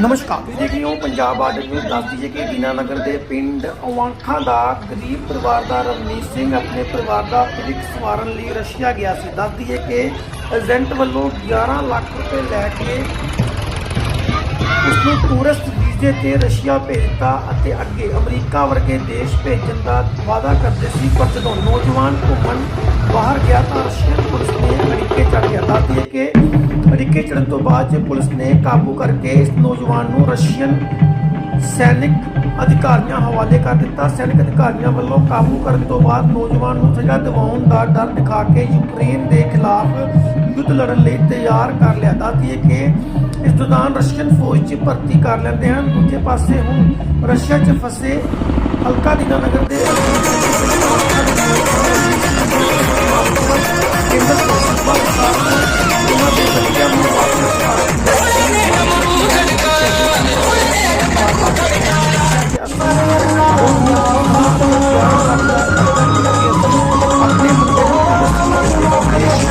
ਨਮਸਕਾਰ। ਤੁਸੀਂ ਦੇਖ ਰਹੇ ਹੋ ਪੰਜਾਬ ਬਾਰਡਰ ਨਿਊਜ਼। ਦੱਸ ਦਈਏ ਕਿ ਦੀਨਾਨਗਰ ਦੇ ਪਿੰਡ ਅਵਾਂਖਾਂ ਦਾ ਗਰੀਬ ਪਰਿਵਾਰ ਦਾ ਰਵਨੀਤ ਸਿੰਘ ਆਪਣੇ ਪਰਿਵਾਰ ਦਾ ਭਵਿੱਖ ਸਵਾਰਨ ਲਈ ਰਸ਼ੀਆ ਗਿਆ ਸੀ। ਦੱਸਦੀ ਦਈਏ ਕਿ ਏਜੰਟ ਵੱਲੋਂ 11 ਲੱਖ ਰੁਪਏ ਲੈ ਕੇ ਉਸ ਨੂੰ ਟੂਰਿਸਟ ਵੀਜ਼ੇ ਤੇ ਰਸ਼ੀਆ ਭੇਜਤਾ ਅਤੇ ਅੱਗੇ ਅਮਰੀਕਾ ਵਰਗੇ ਦੇਸ਼ ਭੇਜਣ ਦਾ ਵਾਅਦਾ ਕਰਦੇ ਸੀ। ਪਰ ਜਦੋਂ ਨੌਜਵਾਨ ਘੁੰਮਣ ਬਾਹਰ ਗਿਆ ਤਾਂ ਰਸ਼ੀਅਨ ਪੁਲਿਸ ਨੇ ਅੜਿੱਕੇ ਚੜ੍ਹ ਗਿਆ ਦੱਸ ਦਈਏ ਕਿ ਅੜਿੱਕੇ ਚੜ੍ਹਨ ਤੋਂ ਬਾਅਦ ਪੁਲਿਸ ਨੇ ਕਾਬੂ ਕਰਕੇ ਇਸ ਨੌਜਵਾਨ ਨੂੰ ਰਸ਼ੀਅਨ ਸੈਨਿਕ ਅਧਿਕਾਰੀਆਂ ਹਵਾਲੇ ਕਰ ਦਿੱਤਾ। ਸੈਨਿਕ ਅਧਿਕਾਰੀਆਂ ਵੱਲੋਂ ਕਾਬੂ ਕਰਨ ਤੋਂ ਬਾਅਦ ਨੌਜਵਾਨ ਨੂੰ ਸਜ਼ਾ ਦਿਵਾਉਣ ਦਾ ਡਰ ਦਿਖਾ ਕੇ ਯੂਕਰੇਨ ਦੇ ਖਿਲਾਫ ਯੁੱਧ ਲੜਨ ਲਈ ਤਿਆਰ ਕਰ ਲਿਆ। ਦੱਸਦੀਏ ਕਿ ਇਸ ਦੌਰਾਨ ਰਸ਼ੀਅਨ ਫੌਜ 'ਚ ਭਰਤੀ ਕਰ ਲੈਂਦੇ ਹਨ। ਦੂਜੇ ਪਾਸੇ ਹੁਣ ਰਸ਼ੀਆ 'ਚ ਫਸੇ ਹਲਕਾ ਦੀਨਾਨਗਰ ਦੇ